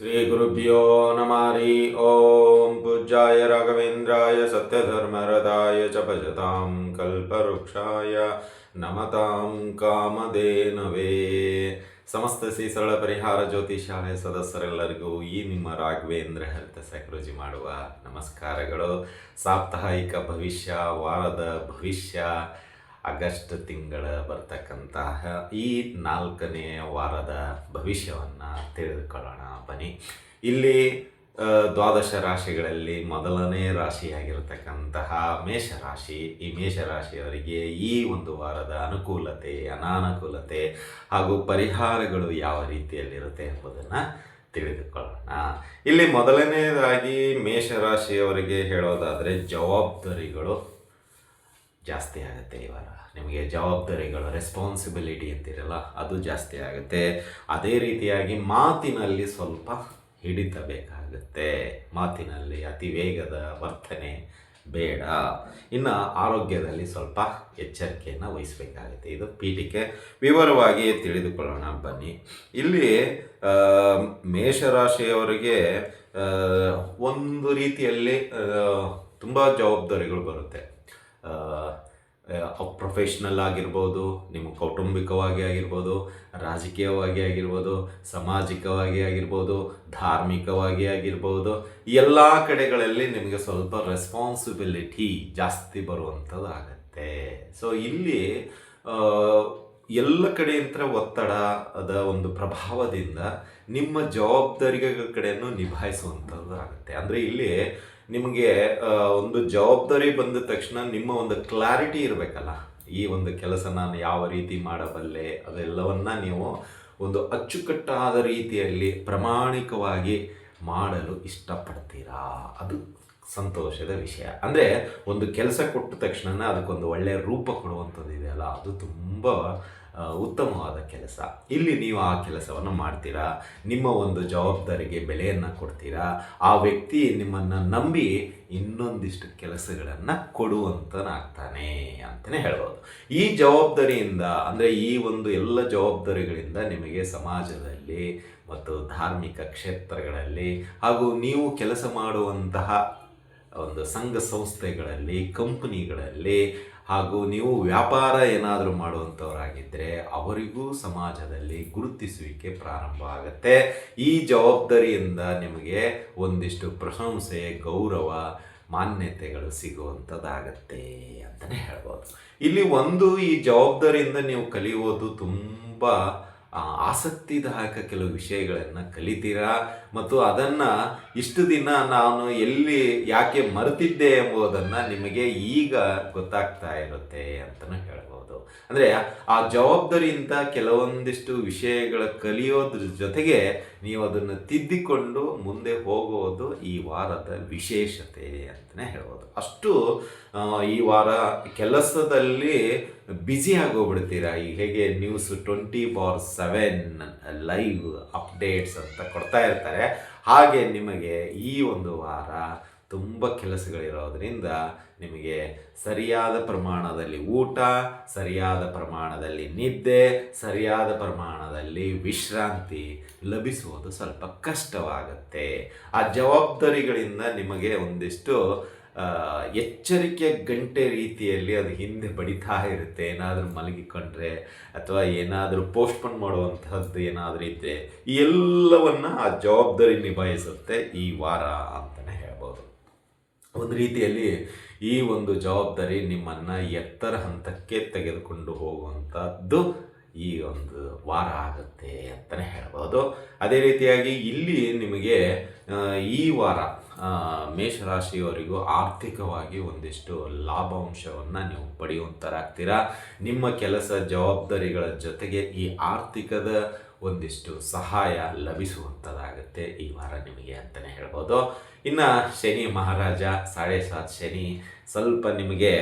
ಶ್ರೀ ಗುರುಭ್ಯೋ ನಮಾರಿ ಓಂ ಪೂಜಾಯ ರಾಘವೇಂದ್ರಾಯ ಸತ್ಯಧರ್ಮರದಾಯ ಚ ಭಜತಾಂ ಕಲ್ಪವೃಕ್ಷಾಯ ನಮತಾಂ ಕಾಮದೇನವೇ ಸಮಸ್ತ ಶ್ರೀ ಸರಳ ಪರಿಹಾರ ಜ್ಯೋತಿ ಶಾಲೆಯ ಸದಸ್ಯರೆಲ್ಲರಿಗೂ ಈ ನಿಮ್ಮ ರಾಘವೇಂದ್ರ ಹರಿತ ಸಕ್ರೋಜಿ ಮಾಡುವ ನಮಸ್ಕಾರಗಳು. ಸಾಪ್ತಾಹಿಕ ಭವಿಷ್ಯ, ವಾರದ ಭವಿಷ್ಯ ಆಗಸ್ಟ್ ತಿಂಗಳ ಬರ್ತಕ್ಕಂತಹ ಈ ನಾಲ್ಕನೇ ವಾರದ ಭವಿಷ್ಯವನ್ನು ತಿಳಿದುಕೊಳ್ಳೋಣ, ಬನ್ನಿ. ಇಲ್ಲಿ ದ್ವಾದಶ ರಾಶಿಗಳಲ್ಲಿ ಮೊದಲನೇ ರಾಶಿಯಾಗಿರತಕ್ಕಂತಹ ಮೇಷರಾಶಿ. ಈ ಮೇಷರಾಶಿಯವರಿಗೆ ಈ ಒಂದು ವಾರದ ಅನುಕೂಲತೆ, ಅನಾನುಕೂಲತೆ ಹಾಗೂ ಪರಿಹಾರಗಳು ಯಾವ ರೀತಿಯಲ್ಲಿರುತ್ತೆ ಎಂಬುದನ್ನು ತಿಳಿದುಕೊಳ್ಳೋಣ. ಇಲ್ಲಿ ಮೊದಲನೇದಾಗಿ ಮೇಷರಾಶಿಯವರಿಗೆ ಹೇಳೋದಾದರೆ ಜವಾಬ್ದಾರಿಗಳು. ಜಾಸ್ತಿ ಆಗುತ್ತೆ ಈ ನಿಮಗೆ ಜವಾಬ್ದಾರಿಗಳು ರೆಸ್ಪಾನ್ಸಿಬಿಲಿಟಿ ಅಂತಿರಲ್ಲ, ಅದು ಜಾಸ್ತಿ ಆಗುತ್ತೆ. ಅದೇ ರೀತಿಯಾಗಿ ಮಾತಿನಲ್ಲಿ ಸ್ವಲ್ಪ ಹಿಡಿತ ಬೇಕಾಗುತ್ತೆ ಮಾತಿನಲ್ಲಿ ಅತಿ ವೇಗದ ವರ್ತನೆ ಬೇಡ. ಇನ್ನು ಆರೋಗ್ಯದಲ್ಲಿ ಸ್ವಲ್ಪ ಎಚ್ಚರಿಕೆಯನ್ನು ವಹಿಸಬೇಕಾಗುತ್ತೆ. ಇದು ಪೀಠಿಕೆ. ವಿವರವಾಗಿ ತಿಳಿದುಕೊಳ್ಳೋಣ, ಬನ್ನಿ. ಇಲ್ಲಿ ಮೇಷರಾಶಿಯವರಿಗೆ ಒಂದು ರೀತಿಯಲ್ಲಿ ತುಂಬ ಜವಾಬ್ದಾರಿಗಳು ಬರುತ್ತೆ. ಪ್ರೊಫೆಷ್ನಲ್ ಆಗಿರ್ಬೋದು ನಿಮ್ಮ ಕೌಟುಂಬಿಕವಾಗಿ ಆಗಿರ್ಬೋದು, ರಾಜಕೀಯವಾಗಿ ಆಗಿರ್ಬೋದು, ಸಾಮಾಜಿಕವಾಗಿ ಆಗಿರ್ಬೋದು, ಧಾರ್ಮಿಕವಾಗಿ ಆಗಿರ್ಬೋದು ಎಲ್ಲ ಕಡೆಗಳಲ್ಲಿ ನಿಮಗೆ ಸ್ವಲ್ಪ ರೆಸ್ಪಾನ್ಸಿಬಿಲಿಟಿ ಜಾಸ್ತಿ ಬರುವಂಥದ್ದು ಆಗುತ್ತೆ ಸೊ ಇಲ್ಲಿ ಎಲ್ಲ ಕಡೆಯಿಂದ ಒತ್ತಡ ಅದ ಒಂದು ಪ್ರಭಾವದಿಂದ ನಿಮ್ಮ ಜವಾಬ್ದಾರಿಗಳ ಕಡೆಯನ್ನು ನಿಭಾಯಿಸುವಂಥದ್ದು ಆಗುತ್ತೆ ಅಂದರೆ ಇಲ್ಲಿ ನಿಮಗೆ ಒಂದು ಜವಾಬ್ದಾರಿ ಬಂದ ತಕ್ಷಣ ನಿಮ್ಮ ಒಂದು ಕ್ಲಾರಿಟಿ ಇರಬೇಕಲ್ಲ? ಈ ಒಂದು ಕೆಲಸ ನಾನು ಯಾವ ರೀತಿ ಮಾಡಬಲ್ಲೆ? ಅದೆಲ್ಲವನ್ನ ನೀವು ಒಂದು ಅಚ್ಚುಕಟ್ಟಾದ ರೀತಿಯಲ್ಲಿ ಪ್ರಾಮಾಣಿಕವಾಗಿ ಮಾಡಲು ಇಷ್ಟಪಡ್ತೀರಾ? ಅದು ಸಂತೋಷದ ವಿಷಯ. ಅಂದರೆ ಒಂದು ಕೆಲಸ ಕೊಟ್ಟ ತಕ್ಷಣ ಅದಕ್ಕೊಂದು ಒಳ್ಳೆಯ ರೂಪ ಕೊಡುವಂಥದ್ದು ಇದೆಯಲ್ಲ ಅದು ತುಂಬ ಉತ್ತಮವಾದ ಕೆಲಸ. ಇಲ್ಲಿ ನೀವು ಆ ಕೆಲಸವನ್ನು ಮಾಡ್ತೀರಾ? ನಿಮ್ಮ ಒಂದು ಜವಾಬ್ದಾರಿಗೆ ಬೆಲೆಯನ್ನು ಕೊಡ್ತೀರಾ? ಆ ವ್ಯಕ್ತಿ ನಿಮ್ಮನ್ನು ನಂಬಿ ಇನ್ನೊಂದಿಷ್ಟು ಕೆಲಸಗಳನ್ನು ಕೊಡುವಂತನಾಗ್ತಾನೆ ಅಂತಲೇ ಹೇಳ್ಬೋದು. ಈ ಜವಾಬ್ದಾರಿಯಿಂದ, ಅಂದರೆ ಈ ಒಂದು ಎಲ್ಲ ಜವಾಬ್ದಾರಿಗಳಿಂದ ನಿಮಗೆ ಸಮಾಜದಲ್ಲಿ ಮತ್ತು ಧಾರ್ಮಿಕ ಕ್ಷೇತ್ರಗಳಲ್ಲಿ ಹಾಗೂ ನೀವು ಕೆಲಸ ಮಾಡುವಂತಹ ಒಂದು ಸಂಘ ಸಂಸ್ಥೆಗಳಲ್ಲಿ, ಕಂಪನಿಗಳಲ್ಲಿ ಹಾಗೂ ನೀವು ವ್ಯಾಪಾರ ಏನಾದರೂ ಮಾಡುವಂಥವರಾಗಿದ್ದರೆ ಅವರಿಗೂ ಸಮಾಜದಲ್ಲಿ ಗುರುತಿಸುವಿಕೆ ಪ್ರಾರಂಭ ಆಗುತ್ತೆ. ಈ ಜವಾಬ್ದಾರಿಯಿಂದ ನಿಮಗೆ ಒಂದಿಷ್ಟು ಪ್ರಶಂಸೆ, ಗೌರವ, ಮಾನ್ಯತೆಗಳು ಸಿಗುವಂಥದ್ದಾಗತ್ತೆ ಅಂತಲೇ ಹೇಳ್ಬೋದು. ಇಲ್ಲಿ ಒಂದು ಈ ಜವಾಬ್ದಾರಿಯಿಂದ ನೀವು ಕಲಿಯೋದು ತುಂಬ ಆಸಕ್ತಿದಾಯಕ ಕೆಲವು ವಿಷಯಗಳನ್ನು ಕಲಿತೀರಾ? ಮತ್ತು ಅದನ್ನು ಇಷ್ಟು ದಿನ ನಾನು ಎಲ್ಲಿ ಯಾಕೆ ಮರೆತಿದ್ದೆ ಎಂಬುದನ್ನು ನಿಮಗೆ ಈಗ ಗೊತ್ತಾಗ್ತಾ ಇರುತ್ತೆ ಅಂತಲೂ ಹೇಳ್ಬೋದು ಅಂದರೆ ಆ ಜವಾಬ್ದಾರಿಯಿಂದ ಕೆಲವೊಂದಿಷ್ಟು ವಿಷಯಗಳ ಕಲಿಯೋದ್ರ ಜೊತೆಗೆ ನೀವು ಅದನ್ನು ತಿದ್ದಿಕೊಂಡು ಮುಂದೆ ಹೋಗುವುದು ಈ ವಾರದ ವಿಶೇಷತೆ ಅಂತಲೇ ಹೇಳ್ಬೋದು. ಅಷ್ಟು ಈ ವಾರ ಕೆಲಸದಲ್ಲಿ ಬ್ಯುಸಿ ಆಗೋಗ್ಬಿಡ್ತೀರಾ? ಈ ಹೇಗೆ news twenty bar seven live updates ಅಂತ ಕೊಡ್ತಾ ಇರ್ತಾರೆ. ಹಾಗೆ ನಿಮಗೆ ಈ ಒಂದು ವಾರ ತುಂಬ ಕೆಲಸಗಳಿರೋದ್ರಿಂದ ನಿಮಗೆ ಸರಿಯಾದ ಪ್ರಮಾಣದಲ್ಲಿ ಊಟ, ಸರಿಯಾದ ಪ್ರಮಾಣದಲ್ಲಿ ನಿದ್ದೆ, ಸರಿಯಾದ ಪ್ರಮಾಣದಲ್ಲಿ ವಿಶ್ರಾಂತಿ ಲಭಿಸುವುದು ಸ್ವಲ್ಪ ಕಷ್ಟವಾಗುತ್ತೆ. ಆ ಜವಾಬ್ದಾರಿಗಳಿಂದ ನಿಮಗೆ ಒಂದಿಷ್ಟು ಎಚ್ಚರಿಕೆ ಗಂಟೆ ರೀತಿಯಲ್ಲಿ ಅದು ಹಿಂದೆ ಬಡಿತಾ ಇರುತ್ತೆ. ಏನಾದರೂ ಮಲಗಿಕೊಂಡ್ರೆ ಅಥವಾ ಏನಾದರೂ ಪೋಸ್ಟ್ಪೋನ್ ಮಾಡುವಂತಹದ್ದು ಏನಾದರೂ ಇದ್ದರೆ ಈ ಎಲ್ಲವನ್ನು ಆ ಜವಾಬ್ದಾರಿ ನಿಭಾಯಿಸುತ್ತೆ ಈ ವಾರ ಅಂತಲೇ ಹೇಳ್ಬೋದು. ಒಂದು ರೀತಿಯಲ್ಲಿ ಈ ಒಂದು ಜವಾಬ್ದಾರಿ ನಿಮ್ಮನ್ನು ಎತ್ತರ ಹಂತಕ್ಕೆ ತೆಗೆದುಕೊಂಡು ಹೋಗುವಂಥದ್ದು ಈ ಒಂದು ವಾರ ಆಗುತ್ತೆ ಅಂತಲೇ ಹೇಳ್ಬೋದು. ಅದೇ ರೀತಿಯಾಗಿ ಇಲ್ಲಿ ನಿಮಗೆ ಈ ವಾರ ಮೇಷರಾಶಿಯವರಿಗೂ ಆರ್ಥಿಕವಾಗಿ ಒಂದಿಷ್ಟು ಲಾಭಾಂಶವನ್ನು ನೀವು ಪಡೆಯುವಂಥರಾಗ್ತೀರಾ ನಿಮ್ಮ ಕೆಲಸ ಜವಾಬ್ದಾರಿಗಳ ಜೊತೆಗೆ ಈ ಆರ್ಥಿಕದ ಒಂದಿಷ್ಟು ಸಹಾಯ ಲಭಿಸುವಂಥದ್ದಾಗುತ್ತೆ ಈ ವಾರ ನಿಮಗೆ ಅಂತಲೇ ಹೇಳ್ಬೋದು. ಇನ್ನು ಶನಿ ಮಹಾರಾಜ, ಸಾಡೆ ಸಾತ್ ಶನಿ ಸ್ವಲ್ಪ ನಿಮಗೆ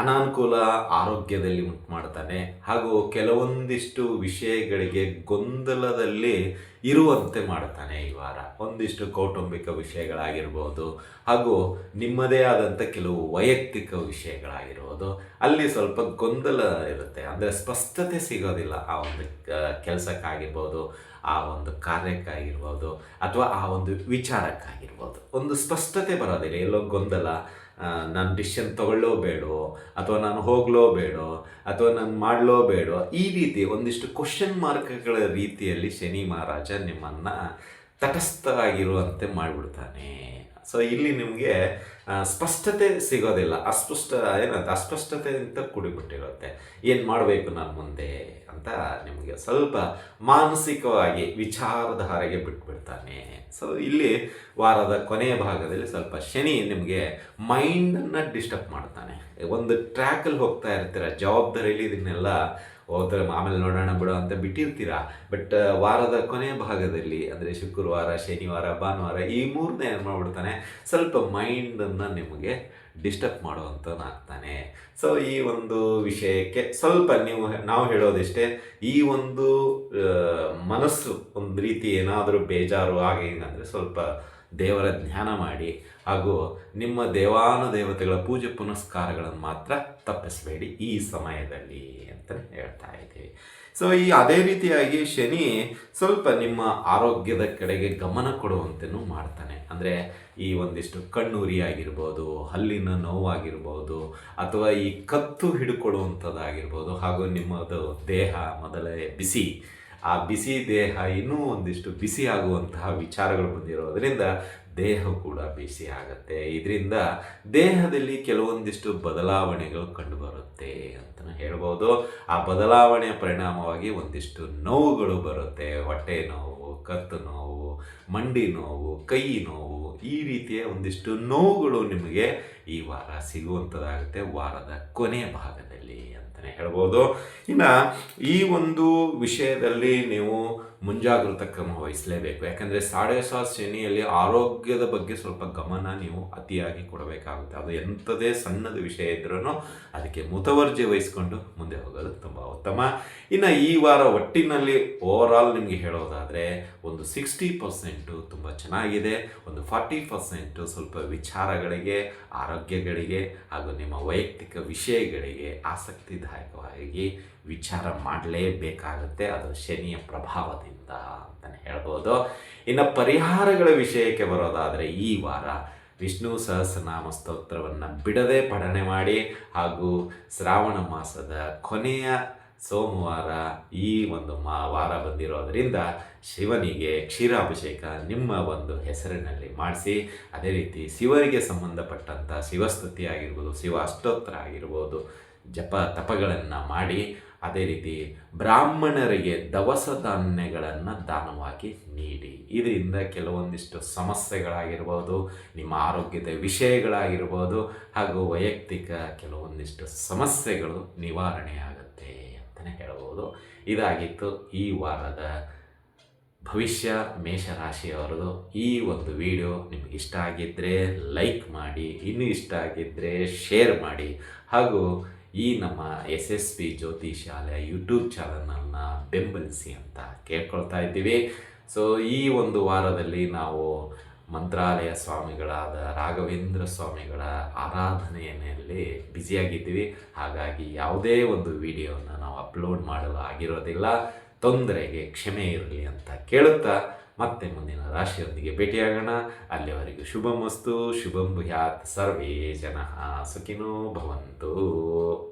ಅನಾನುಕೂಲ ಆರೋಗ್ಯದಲ್ಲಿ ಉಂಟು ಮಾಡ್ತಾನೆ. ಹಾಗೂ ಕೆಲವೊಂದಿಷ್ಟು ವಿಷಯಗಳಿಗೆ ಗೊಂದಲದಲ್ಲಿ ಇರುವಂತೆ ಮಾಡ್ತಾನೆ ಈ ವಾರ. ಒಂದಿಷ್ಟು ಕೌಟುಂಬಿಕ ವಿಷಯಗಳಾಗಿರ್ಬೋದು, ಹಾಗೂ ನಿಮ್ಮದೇ ಆದಂಥ ಕೆಲವು ವೈಯಕ್ತಿಕ ವಿಷಯಗಳಾಗಿರ್ಬೋದು. ಅಲ್ಲಿ ಸ್ವಲ್ಪ ಗೊಂದಲ ಇರುತ್ತೆ. ಅಂದರೆ ಸ್ಪಷ್ಟತೆ ಸಿಗೋದಿಲ್ಲ ಆ ಒಂದು ಕೆಲಸಕ್ಕಾಗಿರ್ಬೋದು ಆ ಒಂದು ಕಾರ್ಯಕ್ಕಾಗಿರ್ಬೋದು ಅಥವಾ ಆ ಒಂದು ವಿಚಾರಕ್ಕಾಗಿರ್ಬೋದು. ಒಂದು ಸ್ಪಷ್ಟತೆ ಬರೋದಿಲ್ಲ, ಎಲ್ಲೋ ಗೊಂದಲ ನಾನು ಡಿಶನ್ ತಗೊಳ್ಳೋ ಬೇಡೋ ಅಥವಾ ನಾನು ಹೋಗ್ಲೋ ಬೇಡೋ ಅಥವಾ ನಾನು ಮಾಡಲೋ ಬೇಡೋ ಈ ರೀತಿ ಒಂದಿಷ್ಟು ಕ್ವಶನ್ ಮಾರ್ಕ್ಗಳ ರೀತಿಯಲ್ಲಿ ಶನಿ ಮಹಾರಾಜ ನಿಮ್ಮನ್ನು ತಟಸ್ಥವಾಗಿರುವಂತೆ ಮಾಡಿಬಿಡ್ತಾನೆ. ಸೊ ಇಲ್ಲಿ ನಿಮಗೆ ಸ್ಪಷ್ಟತೆ ಸಿಗೋದಿಲ್ಲ. ಅಸ್ಪಷ್ಟ, ಏನಂತ ಅಸ್ಪಷ್ಟತೆಯಿಂದ ಕೂಡಿಬಿಟ್ಟಿರುತ್ತೆ. ಏನು ಮಾಡಬೇಕು ನಾನು ಮುಂದೆ ಅಂತ ನಿಮಗೆ ಸ್ವಲ್ಪ ಮಾನಸಿಕವಾಗಿ ವಿಚಾರಧಾರೆಗೆ ಬಿಟ್ಬಿಡ್ತಾನೆ. ಸೊ ಇಲ್ಲಿ ವಾರದ ಕೊನೆಯ ಭಾಗದಲ್ಲಿ ಸ್ವಲ್ಪ ಶನಿ ನಿಮಗೆ ಮೈಂಡನ್ನು ಡಿಸ್ಟರ್ಬ್ ಮಾಡ್ತಾನೆ. ಒಂದು ಟ್ರ್ಯಾಕಲ್ಲಿ ಹೋಗ್ತಾ ಇರ್ತೀರ ಜವಾಬ್ದಾರಿಯಲ್ಲಿ ಇದನ್ನೆಲ್ಲ ಹೋದ್ರೆ ಆಮೇಲೆ ನೋಡೋಣ ಬಿಡೋ ಅಂತ ಬಿಟ್ಟಿರ್ತೀರಾ? ಬಟ್ ವಾರದ ಕೊನೆ ಭಾಗದಲ್ಲಿ, ಅಂದರೆ ಶುಕ್ರವಾರ, ಶನಿವಾರ, ಭಾನುವಾರ ಈ ಮೂರನೇ ಏನು ಮಾಡ್ಬಿಡ್ತಾನೆ, ಸ್ವಲ್ಪ ಮೈಂಡನ್ನು ನಿಮಗೆ ಡಿಸ್ಟರ್ಬ್ ಮಾಡುವಂಥದ್ದಾಗ್ತಾನೆ ಸೊ ಈ ಒಂದು ವಿಷಯಕ್ಕೆ ಸ್ವಲ್ಪ ನೀವು ನಾವು ಹೇಳೋದಿಷ್ಟೇ, ಈ ಒಂದು ಮನಸ್ಸು, ಒಂದು ರೀತಿ ಏನಾದರೂ ಬೇಜಾರು, ಹಾಗೆ ಏನಂದರೆ ಸ್ವಲ್ಪ ದೇವರ ಧ್ಯಾನ ಮಾಡಿ ಹಾಗೂ ನಿಮ್ಮ ದೇವಾನು ದೇವತೆಗಳ ಪೂಜೆ ಪುನಸ್ಕಾರಗಳನ್ನು ಮಾತ್ರ ತಪ್ಪಿಸಬೇಡಿ ಈ ಸಮಯದಲ್ಲಿ ಅಂತಲೇ ಹೇಳ್ತಾ ಇದ್ದೀವಿ ಸೊ ಈ ಅದೇ ರೀತಿಯಾಗಿ ಶನಿ ಸ್ವಲ್ಪ ನಿಮ್ಮ ಆರೋಗ್ಯದ ಕಡೆಗೆ ಗಮನ ಕೊಡುವಂತೆಯೂ ಮಾಡ್ತಾನೆ. ಅಂದರೆ ಈ ಒಂದಿಷ್ಟು ಕಣ್ಣುರಿ ಆಗಿರ್ಬೋದು ಹಲ್ಲಿನ ನೋವಾಗಿರ್ಬೋದು, ಅಥವಾ ಈ ಕತ್ತು ಹಿಡ್ಕೊಳ್ಳುವಂಥದ್ದಾಗಿರ್ಬೋದು ಹಾಗೂ ನಿಮ್ಮದು ದೇಹ ಮೊದಲೇ ಬಿಸಿ ಆ ಬಿಸಿ ದೇಹ ಇನ್ನೂ ಒಂದಿಷ್ಟು ಬಿಸಿ ಆಗುವಂತಹ ವಿಚಾರಗಳು ಬಂದಿರೋದರಿಂದ ದೇಹ ಕೂಡ ಬಿಸಿ ಆಗುತ್ತೆ. ಇದರಿಂದ ದೇಹದಲ್ಲಿ ಕೆಲವೊಂದಿಷ್ಟು ಬದಲಾವಣೆಗಳು ಕಂಡುಬರುತ್ತೆ ಅಂತ ಹೇಳ್ಬೋದು. ಆ ಬದಲಾವಣೆಯ ಪರಿಣಾಮವಾಗಿ ಒಂದಿಷ್ಟು ನೋವುಗಳು ಬರುತ್ತೆ. ಹೊಟ್ಟೆ ನೋವು, ಕತ್ತು ನೋವು, ಮಂಡಿ ನೋವು, ಕೈ ನೋವು ಈ ರೀತಿಯ ಒಂದಿಷ್ಟು ನೋವುಗಳು ನಿಮಗೆ ಈ ವಾರ ಸಿಗುವಂಥದ್ದಾಗುತ್ತೆ ವಾರದ ಕೊನೆಯ ಭಾಗದಲ್ಲಿ ಅಂತಲೇ ಹೇಳ್ಬೋದು. ಇನ್ನು ಈ ಒಂದು ವಿಷಯದಲ್ಲಿ ನೀವು ಮುಂಜಾಗೃತ ಕ್ರಮ ವಹಿಸಲೇಬೇಕು. ಯಾಕಂದರೆ ಸಾಡೆ ಸಾತ್ ಶ್ರೇಣಿಯಲ್ಲಿ ಆರೋಗ್ಯದ ಬಗ್ಗೆ ಸ್ವಲ್ಪ ಗಮನ ನೀವು ಅತಿಯಾಗಿ ಕೊಡಬೇಕಾಗುತ್ತೆ. ಅದು ಎಂಥದೇ ಸಣ್ಣದ ವಿಷಯ ಇದ್ರೂ ಅದಕ್ಕೆ ಮುತವರ್ಜಿ ವಹಿಸ್ಕೊಂಡು ಮುಂದೆ ಹೋಗೋದು ತುಂಬ ಉತ್ತಮ. ಇನ್ನು ಈ ವಾರ ಒಟ್ಟಿನಲ್ಲಿ ಓವರಾಲ್ ನಿಮಗೆ ಹೇಳೋದಾದರೆ ಒಂದು ಸಿಕ್ಸ್ಟಿ ಪರ್ಸೆಂಟು ತುಂಬ ಚೆನ್ನಾಗಿದೆ. ಒಂದು ಫಾರ್ಟಿ ಪರ್ಸೆಂಟು ಸ್ವಲ್ಪ ವಿಚಾರಗಳಿಗೆ, ಆರೋಗ್ಯಗಳಿಗೆ ಹಾಗೂ ನಿಮ್ಮ ವೈಯಕ್ತಿಕ ವಿಷಯಗಳಿಗೆ ಆಸಕ್ತಿದಾಯಕವಾಗಿ ವಿಚಾರ ಮಾಡಲೇಬೇಕಾಗುತ್ತೆ. ಅದು ಶನಿಯ ಪ್ರಭಾವದಿಂದ ಅಂತಲೇ ಹೇಳ್ಬೋದು. ಇನ್ನು ಪರಿಹಾರಗಳ ವಿಷಯಕ್ಕೆ ಬರೋದಾದರೆ ಈ ವಾರ ವಿಷ್ಣು ಸಹಸ್ರನಾಮ ಸ್ತೋತ್ರವನ್ನು ಬಿಡದೆ ಪಠನೆ ಮಾಡಿ ಹಾಗೂ ಶ್ರಾವಣ ಮಾಸದ ಕೊನೆಯ ಸೋಮವಾರ ಈ ಒಂದು ಮಾ ವಾರ ಬಂದಿರೋದರಿಂದ ಶಿವನಿಗೆ ಕ್ಷೀರಾಭಿಷೇಕ ನಿಮ್ಮ ಒಂದು ಹೆಸರಿನಲ್ಲಿ ಮಾಡಿಸಿ, ಅದೇ ರೀತಿ ಶಿವರಿಗೆ ಸಂಬಂಧಪಟ್ಟಂಥ ಶಿವಸ್ತುತಿ ಆಗಿರ್ಬೋದು, ಶಿವ ಅಷ್ಟೋತ್ತರ ಆಗಿರ್ಬೋದು ಜಪ ತಪಗಳನ್ನು ಮಾಡಿ ಅದೇ ರೀತಿ ಬ್ರಾಹ್ಮಣರಿಗೆ ದವಸ ಧಾನ್ಯಗಳನ್ನು ದಾನವಾಗಿ ನೀಡಿ. ಇದರಿಂದ ಕೆಲವೊಂದಿಷ್ಟು ಸಮಸ್ಯೆಗಳಾಗಿರ್ಬೋದು, ನಿಮ್ಮ ಆರೋಗ್ಯದ ವಿಷಯಗಳಾಗಿರ್ಬೋದು, ಹಾಗೂ ವೈಯಕ್ತಿಕ ಕೆಲವೊಂದಿಷ್ಟು ಸಮಸ್ಯೆಗಳು ನಿವಾರಣೆಯಾಗುತ್ತೆ ಅಂತಲೇ ಹೇಳ್ಬೋದು. ಇದಾಗಿತ್ತು ಈ ವಾರದ ಭವಿಷ್ಯ ಮೇಷರಾಶಿಯವರದು. ಈ ಒಂದು ವಿಡಿಯೋ ನಿಮಗೆ ಇಷ್ಟ ಆಗಿದ್ದರೆ ಲೈಕ್ ಮಾಡಿ, ಇನ್ನೂ ಇಷ್ಟ ಆಗಿದ್ದರೆ ಶೇರ್ ಮಾಡಿ, ಹಾಗೂ ಈ ನಮ್ಮ ಎಸ್ ಎಸ್ ಪಿ ಜ್ಯೋತಿ ಶಾಲೆ ಯೂಟ್ಯೂಬ್ ಚಾನಲನ್ನು ಬೆಂಬಲಿಸಿ ಅಂತ ಕೇಳ್ಕೊಳ್ತಾ ಇದ್ದೀವಿ. ಸೊ ಈ ಒಂದು ವಾರದಲ್ಲಿ ನಾವು ಮಂತ್ರಾಲಯ ಸ್ವಾಮಿಗಳಾದ ರಾಘವೇಂದ್ರ ಸ್ವಾಮಿಗಳ ಆರಾಧನೆಯಲ್ಲಿ ಬ್ಯುಸಿಯಾಗಿದ್ದೀವಿ. ಹಾಗಾಗಿ ಯಾವುದೇ ಒಂದು ವಿಡಿಯೋನ ನಾವು ಅಪ್ಲೋಡ್ ಮಾಡಲು ಆಗಿರೋದಿಲ್ಲ. ತೊಂದರೆಗೆ ಕ್ಷಮೆ ಇರಲಿ ಅಂತ ಕೇಳುತ್ತಾ ಮತ್ತೆ ಮುಂದಿನ ರಾಶಿಯೊಂದಿಗೆ ಭೇಟಿಯಾಗೋಣ. ಅಲ್ಲಿವರೆಗೂ ಶುಭಮಸ್ತು ಶುಭಂ ಭೂಯಾತ್ ಸರ್ವೇ ಜನ ಸುಖಿನೋ ಭವಂತು.